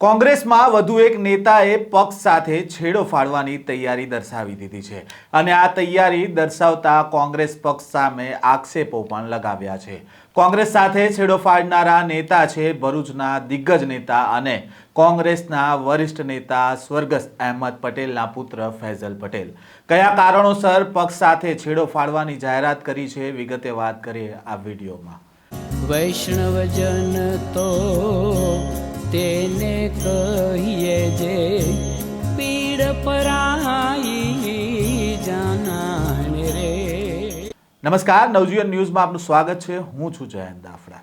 કોંગ્રેસમાં વધુ એક નેતાએ પક્ષ સાથે છેડો ફાડવાની તૈયારી દર્શાવી દીધી છે. અને આ તૈયારી દર્શાવતા કોંગ્રેસ પક્ષ સામે આક્ષેપો પણ લગાવ્યા છે. કોંગ્રેસ સાથે છેડો ફાડનારા નેતા છે ભરૂચના દિગ્ગજ નેતા અને કોંગ્રેસના વરિષ્ઠ નેતા સ્વર્ગસ્થ અહેમદ પટેલના પુત્ર ફૈઝલ પટેલ. કયા કારણોસર પક્ષ સાથે છેડો ફાડવાની જાહેરાત કરી છે વિગતે વાત કરીએ આ વિડીયોમાં. વૈષ્ણવજન તો તેને કહીએ જે પીડ પરાઈ જાનાને રે. નમસ્કાર, નવજીવન ન્યૂઝમાં આપનું સ્વાગત છે. હું છું જયંત દાફડા.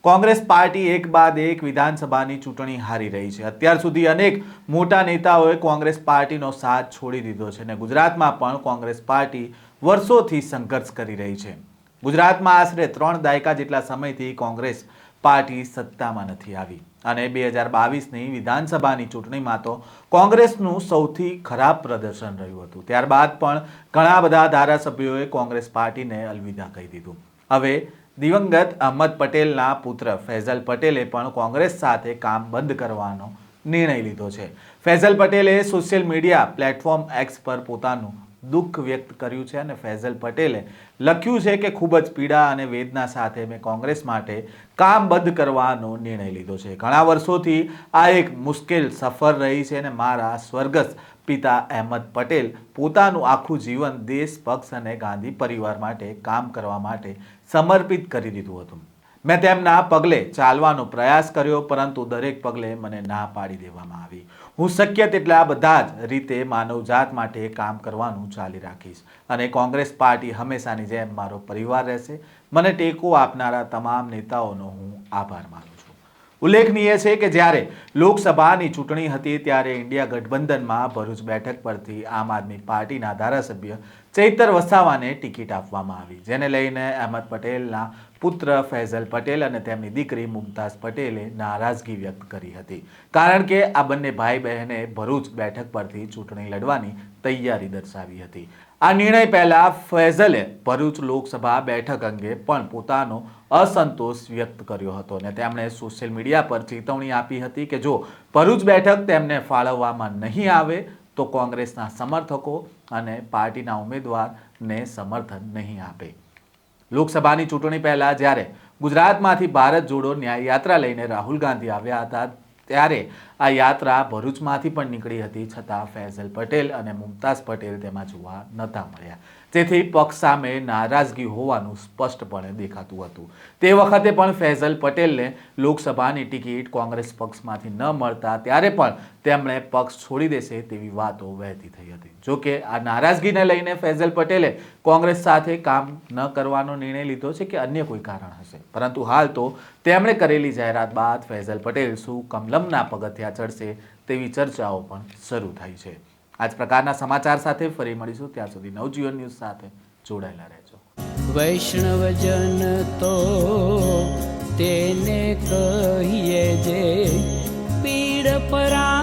કોંગ્રેસ પાર્ટી એક બાદ એક વિધાનસભાની ચૂંટણી હારી રહી છે. અત્યાર સુધી અનેક મોટા નેતાઓએ કોંગ્રેસ પાર્ટીનો સાથ છોડી દીધો છે અને ગુજરાતમાં પણ કોંગ્રેસ પાર્ટી વર્ષોથી સંઘર્ષ કરી રહી છે. ગુજરાતમાં આશરે ત્રણ દાયકા જેટલા સમયથી કોંગ્રેસ પાર્ટી સત્તામાં નથી આવી. અને બે હજાર બાવીસની વિધાનસભાની ચૂંટણીમાં તો કોંગ્રેસનું સૌથી ખરાબ પ્રદર્શન રહ્યું હતું. ત્યારબાદ પણ ઘણા બધા ધારાસભ્યોએ કોંગ્રેસ પાર્ટીને અલવિદા કહી દીધું. હવે દિવંગત અહમદ પટેલના પુત્ર ફૈઝલ પટેલે પણ કોંગ્રેસ સાથે કામ બંધ કરવાનો નિર્ણય લીધો છે. ફૈઝલ પટેલે સોશિયલ મીડિયા પ્લેટફોર્મ એક્સ પર પોતાનું દુઃખ વ્યક્ત કર્યું છે અને ફૈઝલ પટેલે લખ્યું છે કે ખૂબ જ પીડા અને વેદના સાથે મેં કોંગ્રેસ માટે કામ બંધ કરવાનો નિર્ણય લીધો છે. ઘણા વર્ષોથી આ એક મુશ્કેલ સફર રહી છે અને મારા સ્વર્ગસ્થ પિતા અહેમદ પટેલ પોતાનું આખું જીવન દેશ પક્ષ અને ગાંધી પરિવાર માટે કામ કરવા માટે સમર્પિત કરી દીધું હતું. મેં તેમના પગલે ચાલવાનો પ્રયાસ કર્યો, પરંતુ દરેક પગલે મને ના પાડી દેવામાં આવી. હું શક્ય તેટલા બધા જ રીતે માનવજાત માટે કામ કરવાનું ચાલી રાખીશ અને કોંગ્રેસ પાર્ટી હંમેશાની જેમ મારો પરિવાર રહેશે. મને ટેકો આપનારા તમામ નેતાઓનો હું આભાર માનું ઉલ્લેખનીય છે કે જ્યારે લોકસભાની ચૂંટણી હતી ત્યારે ઇન્ડિયા ગઠબંધનમાં ભરૂચ બેઠક પરથી આમ આદમી પાર્ટીના ધારાસભ્ય ચૈતર વસાવાને ટિકિટ આપવામાં આવી, જેને લઈને અહેમદ પટેલના પુત્ર ફૈઝલ પટેલ અને તેમની દીકરી મુમતાઝ પટેલે નારાજગી વ્યક્ત કરી હતી. કારણ કે આ બંને ભાઈ બહેને ભરૂચ બેઠક પરથી ચૂંટણી લડવાની તૈયારી દર્શાવી હતી. આ નિર્ણય પહેલા ફૈઝલે ભરૂચ લોકસભા બેઠક અંગે પણ પોતાનો અસંતોષ વ્યક્ત કર્યો હતો અને તેમણે સોશિયલ મીડિયા પર ચેતવણી આપી હતી કે જો ભરૂચ બેઠક તેમને ફાળવવામાં નહીં આવે તો કોંગ્રેસના સમર્થકો અને પાર્ટીના ઉમેદવારને સમર્થન નહીં આપે. લોકસભાની ચૂંટણી પહેલાં જ્યારે ગુજરાતમાંથી ભારત જોડો ન્યાય યાત્રા લઈને રાહુલ ગાંધી આવ્યા હતા, ત્યારે આ યાત્રા ભરૂચમાંથી પણ નીકળી હતી, છતાં ફૈઝલ પટેલ અને મુમતાઝ પટેલ તેમાં જોવા નહોતા મળ્યા. તેથી પક્ષ સામે નારાજગી હોવાનું સ્પષ્ટપણે દેખાતું હતું. તે વખતે પણ ફૈઝલ પટેલને લોકસભાની ટિકિટ કોંગ્રેસ પક્ષમાંથી ન મળતા ત્યારે પણ તેમણે પક્ષ છોડી દેશે તેવી વાતો વહેતી થઈ હતી. જોકે આ નારાજગીને લઈને ફૈઝલ પટેલે કોંગ્રેસ સાથે કામ ન કરવાનો નિર્ણય લીધો છે કે અન્ય કોઈ કારણ હશે. પરંતુ હાલ તો તેમણે કરેલી જાહેરાત બાદ ફૈઝલ પટેલ શું કમલમના પગથિયા માથિયા ચડશે તેવી ચર્ચાઓ પણ શરૂ થઈ છે. આ જ પ્રકારના સમાચાર સાથે ફરી મળીશું. ત્યાં સુધી નવજીવન ન્યૂઝ સાથે જોડાયેલા રહેજો. વૈષ્ણવજન તો તેને કહીએ જે પીડ પરા